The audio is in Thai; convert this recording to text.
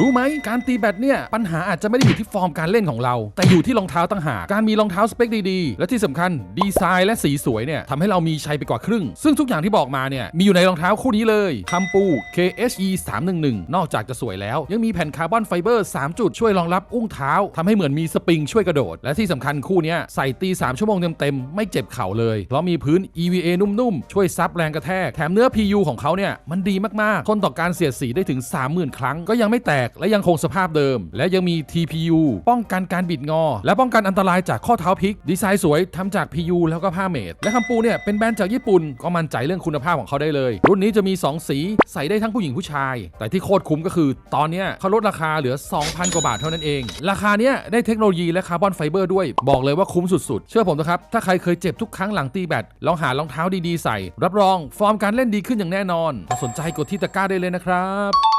รู้ไหมการตีแบดเนี่ยปัญหาอาจจะไม่ได้อยู่ที่ฟอร์มการเล่นของเรา แต่อยู่ที่รองเท้าต่างหากการมีรองเท้าสเปคดีๆ และที่สำคัญดีไซน์และสีสวยเนี่ยทำให้เรามีชัยไปกว่าครึ่ง ซึ่งทุกอย่างที่บอกมาเนี่ยมีอยู่ในรองเท้าคู่นี้เลยคัมปู KHE 311 นอกจากจะสวยแล้ว ยังมีแผ่นคาร์บอนไฟเบอร์ 3 จุดช่วยรองรับอุ้งเท้าทำให้เหมือนมีสปริงช่วยกระโดด และที่สำคัญคู่นี้ใส่ตี 3 ชั่วโมงเต็มๆไม่เจ็บเข่าเลยเพราะมีพื้น EVA นุ่มๆช่วยซับแรงกระแทกแถมเนื้อ PU ของเขาเนี่ยมันดีมากๆทนต่อการเสียดสีได้ถึง 30,000 ครั้งก็ยังไม่แตกและยังคงสภาพเดิม และยังมี TPU ป้องกันการบิดงอ และป้องกันอันตรายจากข้อเท้าพลิก ดีไซน์สวยทำจาก PU แล้วก็ผ้าเมดและคัมปูเนี่ยเป็นแบรนด์จากญี่ปุ่นก็มั่นใจเรื่องคุณภาพของเขาได้เลย รุ่นนี้จะมี 2 สีใส่ได้ทั้งผู้หญิงผู้ชาย แต่ที่โคตรคุ้มก็คือ ตอนนี้เขาลดราคาเหลือ 2,000 กว่าบาทเท่านั้นเอง ราคาเนี้ยได้เทคโนโลยีและคาร์บอนไฟเบอร์ด้วยบอกเลยว่าคุ้มสุดๆ เชื่อผมนะครับถ้าใครเคยเจ็บทุกครั้งหลังตีแบดลองหารองเท้าดีๆใส่ รับรองฟอร์มการเล่นดีขึ้นอย่างแน่นอน สนใจกดที่ตะกร้าได้เลยนะครับ